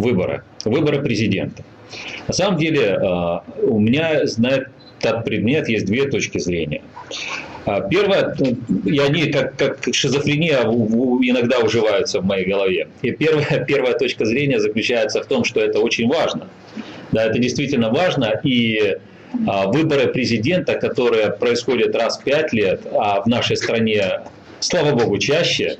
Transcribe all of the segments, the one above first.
выборы, выборы президента. На самом деле э, у меня на этот предмет есть две точки зрения. А, первое, и они как, как шизофрения иногда уживаются в моей голове. И первая, первая точка зрения заключается в том, что это очень важно. Да, это действительно важно. И а, выборы президента, которые происходят раз в пять лет, а в нашей стране слава богу, чаще,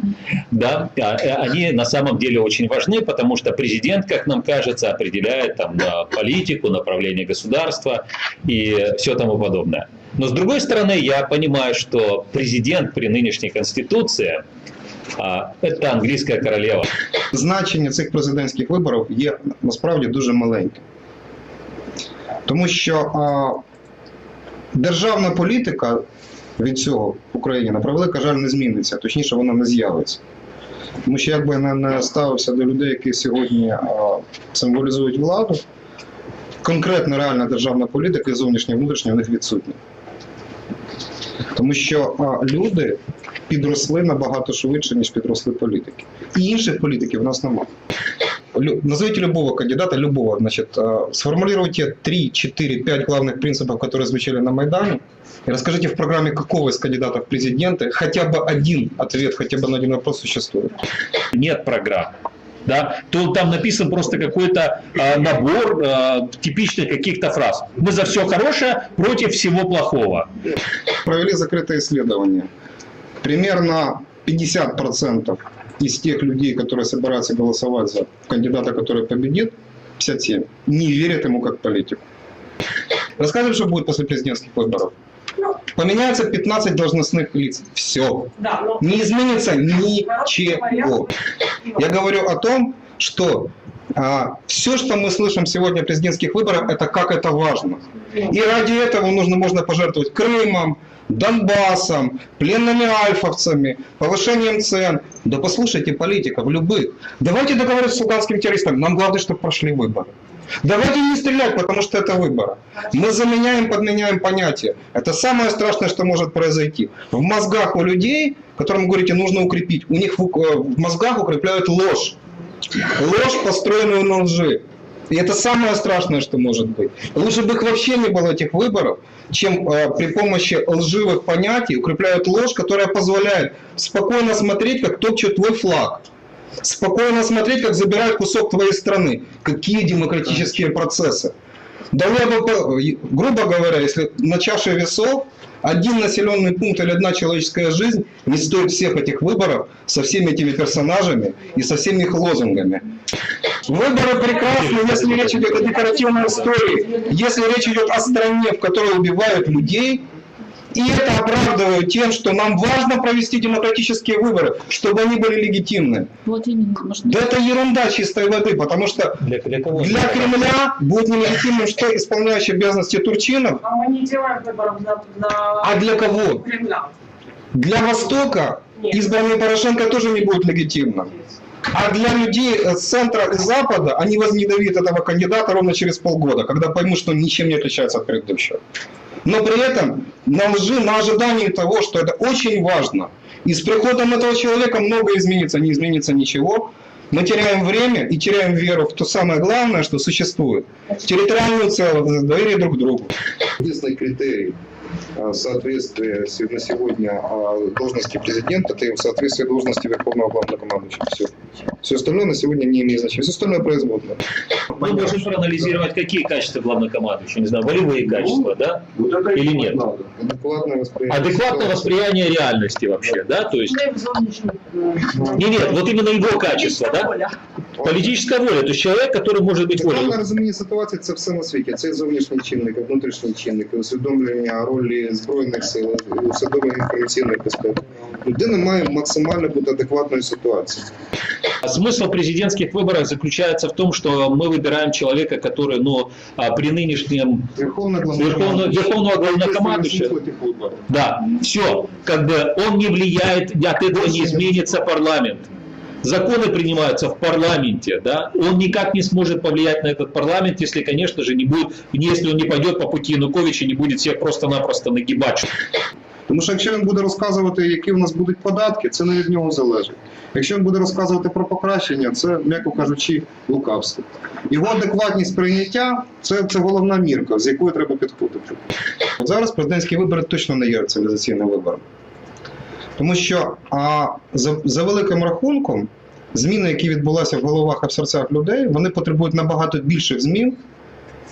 да, а, э, они на самом деле очень важны, потому что президент, как нам кажется, определяет там политику, направление государства и все тому подобное. Но с другой стороны, я понимаю, что президент при нинішній конституції це англійська королева. Значення цих президентських виборів є насправді дуже маленьким. Тому що а, державна політика від цього в Україні, на превелика жаль, не зміниться, точніше, вона не з'явиться. Тому що якби я не ставився до людей, які сьогодні а, символізують владу, конкретна реальна державна політика зовнішня і внутрішня в них відсутня. Тому що а, люди підросли набагато швидше, ніж підросли політики. І інших політиків у нас немає. Назовите любого кандидата, любого, значит, а, сформулируйте 3, 4, 5 главных принципов, которые звучали на Майдане, и расскажите в программе, какого из кандидатов в президенты хотя бы один ответ, хотя бы на один вопрос существует. Нет программ. Да, то там написан просто какой-то а, набор а, типичных каких-то фраз. Мы за все хорошее против всего плохого. Провели закрытое исследование. Примерно 50% из тех людей, которые собираются голосовать за кандидата, который победит, 57, не верят ему как политику. Рассказывай, что будет после президентских выборов. Поменяется 15 должностных лиц. Все. Не изменится ничего. Я говорю о том, что все, что мы слышим сегодня о президентских выборах, это как это важно. И ради этого нужно, можно пожертвовать Крымом, Донбассом, пленными альфовцами, повышением цен. Да послушайте политиков, любых. Давайте договоримся с луганским террористом. Нам главное, чтобы прошли выборы. Давайте не стрелять, потому что это выборы. Мы заменяем, подменяем понятия. Это самое страшное, что может произойти. В мозгах у людей, которым говорите, нужно укрепить, у них в, э, в мозгах укрепляют ложь. Ложь, построенную на лжи. И это самое страшное, что может быть. Лучше бы их вообще не было этих выборов, чем э, при помощи лживых понятий укрепляют ложь, которая позволяет спокойно смотреть, как топчут твой флаг. Спокойно смотреть, как забирают кусок твоей страны. Какие демократические процессы. Да ладно, по- грубо говоря, если на чаше весов один населенный пункт или одна человеческая жизнь не стоит всех этих выборов со всеми этими персонажами и со всеми их лозунгами. Выборы прекрасны, если речь идет о декоративной истории, если речь идет о стране, в которой убивают людей, и это оправдывают тем, что нам важно провести демократические выборы, чтобы они были легитимны. Вот именно. Может, Да это ерунда чистой воды, потому что Для, для кого? для Кремля будет нелегитимным что исполняющий обязанности Турчинов, а мы не делаем выборов за, за а для кого? Кремля. Для Востока Нет. избранный Порошенко тоже не будет легитимным. А для людей э, с центра и запада они возненавидят этого кандидата ровно через полгода, когда поймут, что он ничем не отличается от предыдущего. Но при этом на лжи, на ожидании того, что это очень важно. И с приходом этого человека многое изменится, не изменится ничего. Мы теряем время и теряем веру в то самое главное, что существует. В территориальную целостность, доверие друг к другу. Единственный критерий а, соответствия се- на сегодня а, должности президента, это соответствие должности Верховного Главнокомандующего. Все. Все остальное на сегодня не имеет значения. Все остальное производное. Мы можем проанализировать, какие качества главнокомандующего, не знаю, волевые качества, да? Или нет? Адекватное восприятие. Адекватное восприятие реальности вообще, да? То есть, Мы в зовнішній, е, не, нет, вот именно его качество, да? воля. Политическая воля, то есть человек, который может быть Правильне волей. розуміння ситуації це все на світі. Це зовнішні чинники, внутрішні чинники, усвідомлення ролі збройних сил, усвідомлення інформаційної безпеки. Людина має максимально бути адекватною ситуації. А Смысл президентских выборов заключается в том, что мы выбираем человека, который, ну, а, при нынешнем Верховний Верховного- Верховного Главнокомандующего. Да, все, как бы он не влияет, от этого не изменится парламент. Законы принимаются в парламенте, да, он никак не сможет повлиять на этот парламент, если, конечно же, не будет, если он не пойдет по пути Януковича, не будет всех просто-напросто нагибать. Тому що якщо він буде розказувати, які в нас будуть податки, це не від нього залежить. Якщо він буде розказувати про покращення, це, м'яко кажучи, лукавство. Його адекватність прийняття це, це головна мірка, з якою треба підходити. От зараз президентські вибори точно не є цивілізаційним вибором. Тому що а, за, за великим рахунком, зміни, які відбулися в головах і в серцях людей, вони потребують набагато більших змін,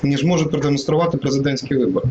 ніж можуть продемонструвати президентські вибори.